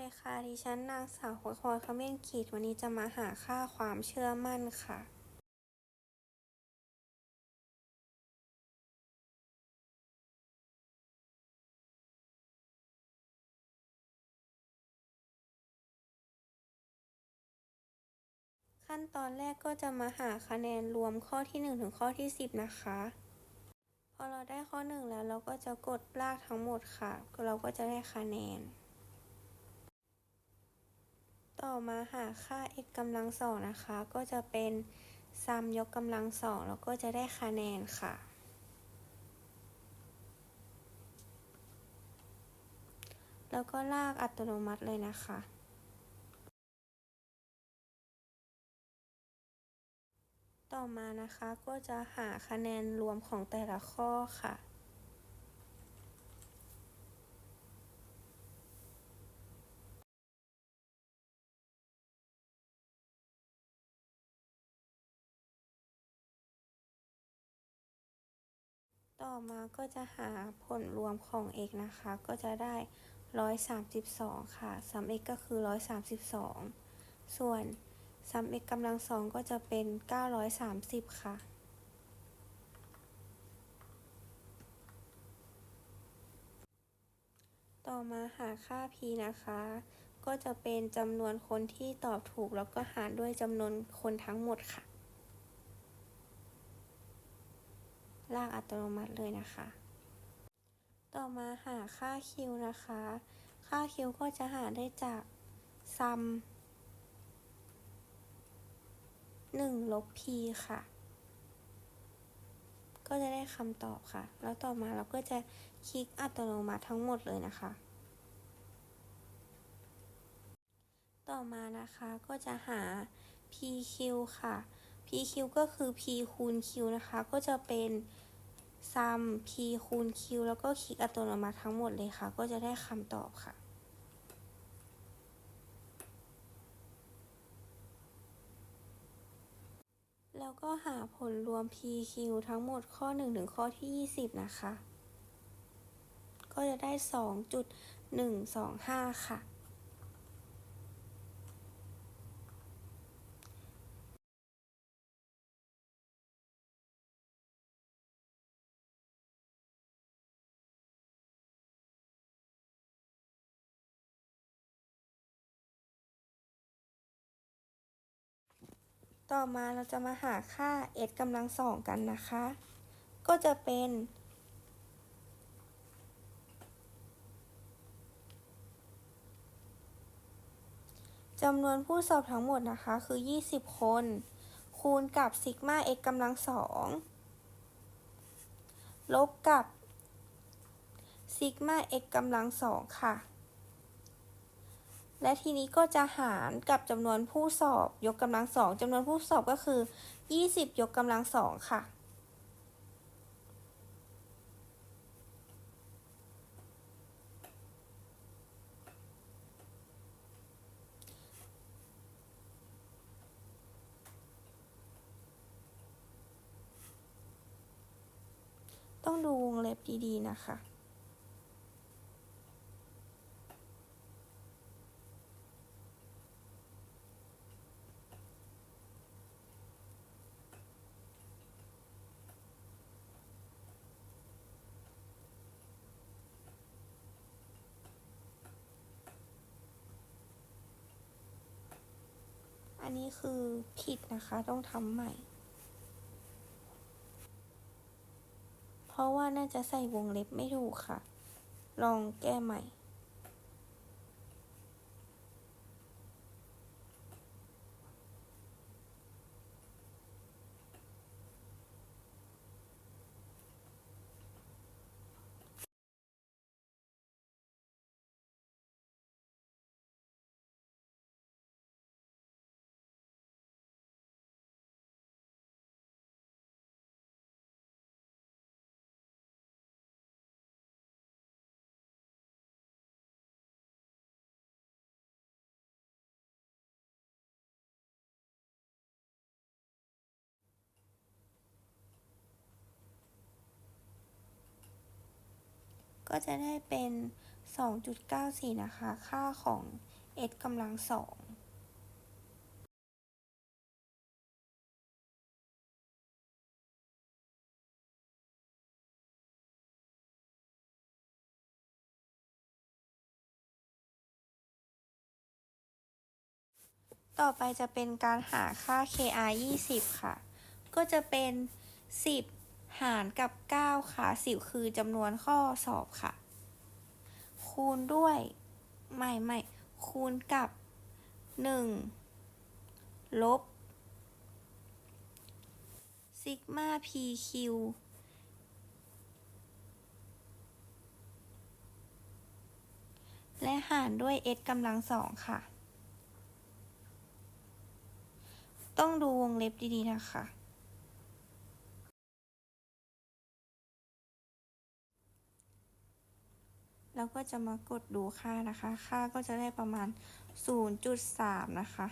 ดีค่ะดิฉันนางสาวหัวคอยขมิ้นขีดวันนี้จะมาหาค่าความเชื่อมั่นค่ะ ขั้นตอนแรกก็จะมาหาคะแนนรวมข้อที่ 1 ถึงข้อที่ 10 นะคะ พอเราได้ข้อ 1 แล้วเราก็จะกดลากทั้งหมดค่ะ เราก็จะได้คะแนน ต่อมาหาค่า x กำลังสองนะคะ ก็จะเป็นซัมยกกำลังสองแล้วก็จะได้คะแนนค่ะ แล้วก็ลากอัตโนมัติเลยนะคะ ต่อมานะคะก็จะหาคะแนนรวมของแต่ละข้อค่ะ ต่อมาก็จะหาผลรวมของ x นะคะ ก็จะได้ 132 ค่ะ 3x ก็คือ 132 ส่วน 3x กำลังสองก็จะเป็น 930 ค่ะต่อมาหาค่า p นะคะ ก็จะเป็นจำนวนคนที่ตอบถูกแล้วก็หารด้วยจำนวนคนทั้งหมดค่ะ ลากอัตโนมัติเลยนะคะ ต่อมาหาค่า q นะคะ ค่า q ก็จะหาได้จากซัม1ลบ p ค่ะ ก็จะได้คำตอบค่ะ แล้วต่อมาเราก็จะคลิกอัตโนมัติทั้งหมดเลยนะคะ ต่อมานะคะก็จะหา pq ค่ะ pq ก็คือ p คูณ q นะคะ ก็จะเป็นซัม p คูณ q แล้วก็คลิกอัตโนมัติทั้งหมดเลยค่ะ ก็จะได้คำตอบค่ะแล้วก็หาผลรวม pq ทั้งหมดข้อ 1 ถึงข้อที่ 20 นะคะ ก็จะได้ 2.125 ค่ะ ต่อมาเราจะมาหาค่า s กำลังสองกันนะคะ ก็จะเป็น จำนวนผู้สอบทั้งหมดนะคะคือ 20 คน คูณกับซิกมา x กำลังสองลบกับซิกมา x กำลังสองค่ะ และทีนี้ก็จะหารกับจำนวนผู้สอบ ยกกำลังสองจำนวนผู้สอบก็คือ 20 ยกกำลังสองค่ะ ต้องดูวงเล็บดีๆนะคะ นนี้คือผิดนะคะต้องทำใหม่ เพราะว่าน่าจะใส่วงเล็บไม่ถูกค่ะ ลองแก้ใหม่ ก็จะได้เป็น 2.94 นะคะ ค่าของ s กำลังสองต่อไปจะเป็นการหาค่า kr 20 ค่ะ ก็จะเป็น 10 หารกับ 9 ค่ะ 10 คือจำนวนข้อสอบค่ะ คูณด้วย ไม่ไม่คูณกับ 1 ลบซิกมา pq และหารด้วย s กำลังสองค่ะ ต้องดูวงเล็บดี ๆ นะคะ แล้วก็จะมากดดูค่านะคะ ค่าก็จะได้ประมาณ 0.3 นะคะ